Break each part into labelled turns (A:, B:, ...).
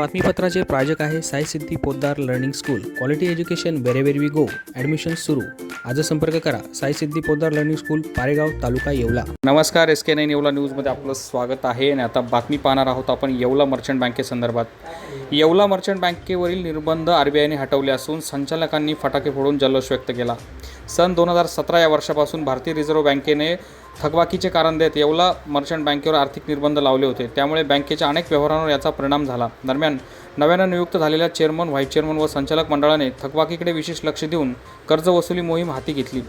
A: बातमीपत्राचे प्रायोजक आहे Sai Siddhi Poddar learning school. Quality education wherever we go admission सुरू. आज संपर्क करा. Sai Siddhi Poddar learning school Paregaon taluka Yeola. नमस्कार एस के नाईन येवला न्यूजमध्ये आपलं स्वागत आहे. आणि आता बातमी पाहणार आहोत आपण येवला मर्चंट बँकेसंदर्भात येवला मर्चंट बँकेवरील निर्बंध आर बी आयने हटवले असून संचालकांनी फटाके फोडून जल्लोष व्यक्त केला. सन दोन हजार सतरा या वर्षापासून भारतीय रिझर्व्ह बँकेने थकबाकीचे कारण देत येवला मर्चंट बँकेवर आर्थिक निर्बंध लावले होते. त्यामुळे बँकेच्या अनेक व्यवहारांवर याचा परिणाम झाला. दरम्यान नव्यानं नियुक्त झालेल्या चेअरमन व्हाईस चेअरमन व संचालक मंडळाने थकबाकीकडे विशेष लक्ष देऊन कर्ज वसुली मोहीम हाती घेतली.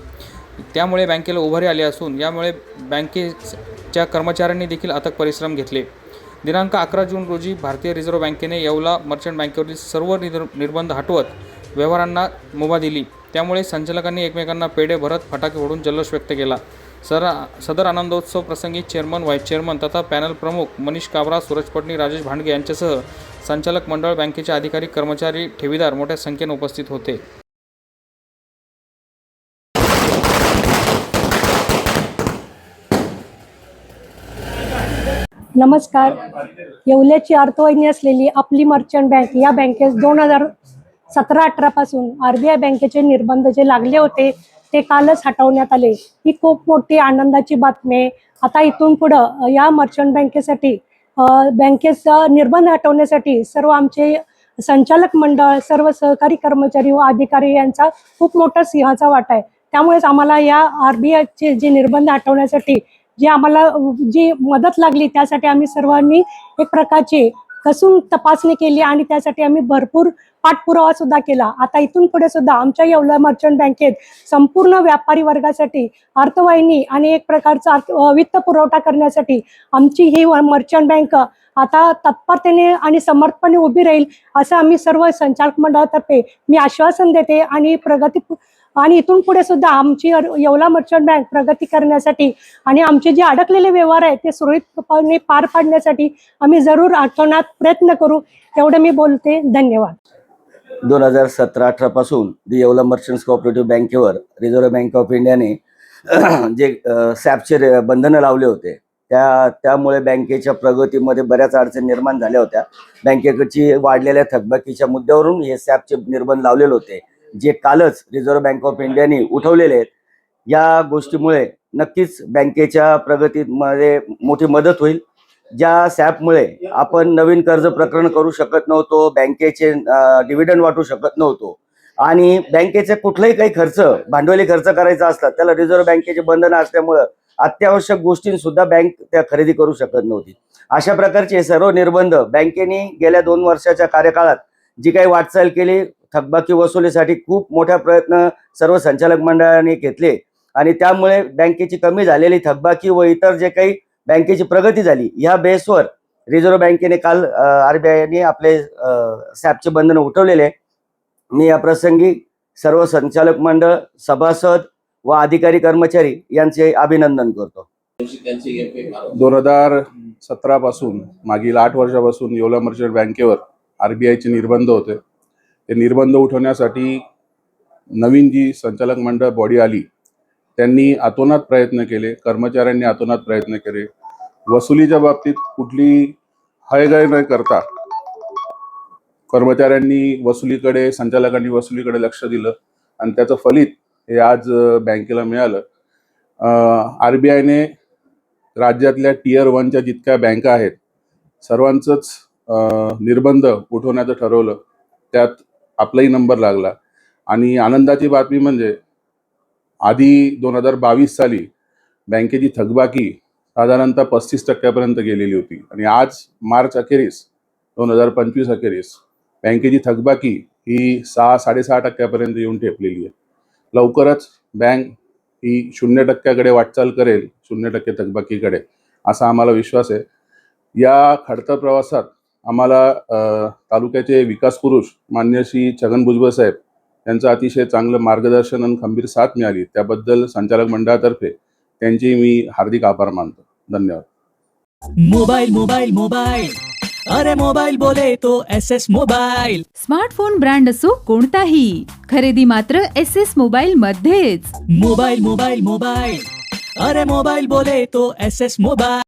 A: त्यामुळे बँकेला उभारी आली असून यामुळे बँकेच्या कर्मचाऱ्यांनी देखील अथक परिश्रम घेतले. दिनांक अकरा जून रोजी भारतीय रिझर्व्ह बँकेने येवला मर्चंट बँकेवरील सर्व निर्बंध हटवत व्यवहारांना मुभा दिली. त्यामुळे संचालकांनी एकमेकांना पेढे भरत फटाके फोडून जल्लोष व्यक्त केला. सर सदर आनंदोत्सव प्रसंगी चेअरमन व्हाईस चेअरमन तथा पॅनल प्रमुख मनीष काबरा सूरज पटणी राजेश भांडगे यांच्यासह संचालक मंडळ बँकेचे अधिकारी कर्मचारी ठेवीदार मोठ्या संख्येने उपस्थित होते.
B: नमस्कार. येवल्याची अर्थवाहिनी असलेली आपली मर्चंट बँक या बँकेस दोन हजार सतरा अठरा पासून आरबीआय बँकेचे निर्बंध जे लागले होते ते कालच हटवण्यात आले. ही खूप मोठी आनंदाची बातमी आहे. आता इथून पुढं या मर्चंट बँकेसाठी बँकेचा निर्बंध हटवण्यासाठी सर्व आमचे संचालक मंडळ सर्व सहकारी कर्मचारी व अधिकारी यांचा खूप मोठा सिंहाचा वाटा आहे. त्यामुळेच आम्हाला या आरबीआयचे जे निर्बंध हटवण्यासाठी जी आम्हाला जी मदत लागली त्यासाठी आम्ही सर्वांनी एक प्रकारची कसून तपासणी केली आणि त्यासाठी आम्ही भरपूर पाठपुरावा सुद्धा केला. आता इथून पुढे सुद्धा आमच्या येवला मर्चंट बँकेत संपूर्ण व्यापारी वर्गासाठी अर्थवाहिनी आणि एक प्रकारचा वित्त पुरवठा करण्यासाठी आमची ही मर्चंट बँक आता तत्परतेने आणि समर्थपणे उभी राहील असं आम्ही सर्व संचालक मंडळातर्फे मी आश्वासन देते आणि प्रगती आणि इथून पुढे सुद्धा आमची येवला मर्चंट बँक प्रगती करण्यासाठी आणि आमचे जे अडकलेले व्यवहार आहेत ते सुरळीतपणे पार पाडण्यासाठी आम्ही जरूर आठवण्यात प्रयत्न करू. एवढं मी बोलते. धन्यवाद.
C: दोन हजार सतरा अठरा पासून दी येवला मर्चंट्स कोऑपरेटिव्ह बँकेवर रिझर्व्ह बँक ऑफ इंडियाने जे सॅपचे बंधनं लावले होते त्या त्यामुळे बँकेच्या प्रगतीमध्ये बऱ्याच अडचणी निर्माण झाल्या होत्या. बँकेकडची वाढलेल्या थकबाकीच्या मुद्द्यावरून हे सॅपचे निर्बंध लावलेले होते. जे कालच रिझर्व्ह बँक ऑफ इंडियाने उठवलेले आहेत या गोष्टीमुळे नक्कीच बँकेच्या प्रगतीमध्ये मोठी मदत होईल. ज्या सॅपमुळे आपण नवीन कर्ज प्रकरण करू शकत नव्हतो बँकेचे डिव्हिडंड वाटू शकत नव्हतो आणि बँकेचे कुठलाही काही खर्च भांडवली खर्च करायचा असला त्याला रिझर्व्ह बँकेचे बंधनं असल्यामुळं अत्यावश्यक गोष्टींसुद्धा बँक त्या खरेदी करू शकत नव्हती. अशा प्रकारचे सर्व निर्बंध बँकेने गेल्या दोन वर्षाच्या कार्यकाळात जी काही वाटचाल केली थकबाकी वसुलीसाठी खूप मोठा प्रयत्न सर्व संचालक मंडळाने घेतले. आणि त्यामुळे बँकेची कमी झालेली थकबाकी व इतर जे काही बँकेची प्रगती झाली या बेसवर रिझर्व्ह बँकेने काल आरबीआयने आपले सॅपचे बंधन उठवलेले. मी या प्रसंगी सर्व संचालक मंडळ सभासद व अधिकारी कर्मचारी यांचे अभिनंदन करतो.
D: दोन हजार सतरा पासून मागील आठ वर्षापासून येवला मर्चंट बँकेवर आरबीआयचे निर्बंध होते. ते निर्बंध उठवण्यासाठी नवीन जी संचालक मंडळ बॉडी आली त्यांनी अतोनात प्रयत्न केले कर्मचाऱ्यांनी अतोनात प्रयत्न केले. वसुलीच्या बाबतीत कुठली हयगय न करता कर्मचाऱ्यांनी वसुलीकडे संचालकांनी वसुलीकडे लक्ष दिलं आणि त्याचं फलित हे आज बँकेला मिळालं. आर बी आयने राज्यातल्या टीयर वनच्या जितक्या बँका आहेत सर्वांचंच निर्बंध उठवण्याचं ठरवलं. त्यात आपलाही नंबर लागला. आणि आनंदाची बातमी म्हणजे आधी दोन हजार बावीस साली बँकेची थकबाकी साधारणतः पस्तीस टक्क्यापर्यंत गेलेली होती. आणि आज मार्च अखेरीस दोन हजार पंचवीस अखेरीस बँकेची थकबाकी ही सहा साडेसहा टक्क्यापर्यंत येऊन ठेपलेली आहे. लवकरच बँक ही शून्य टक्क्याकडे वाटचाल करेल शून्य टक्के थकबाकीकडे असा आम्हाला विश्वास आहे. या खडतर प्रवासात आम्हाला तालुक्याचे विकास पुरुष मान्य श्री छगन भुजबळ साहेब यांचं अतिशय चांगलं मार्गदर्शन आणि खंबीर साथ मिळाली. त्याबद्दल संचालक मंडळातर्फे त्यांची मी हार्दिक आभार मानतो. धन्यवाद.
E: मोबाइल मोबाइल मोबाइल अरे मोबाइल बोले तो S S mobile
F: smartphone brand असो कोणताही खरेदी मात्र एस एस मोबाईल मध्येच.
E: मोबाइल मोबाइल मोबाइल अरे मोबाइल बोले तो एस एस मोबाइल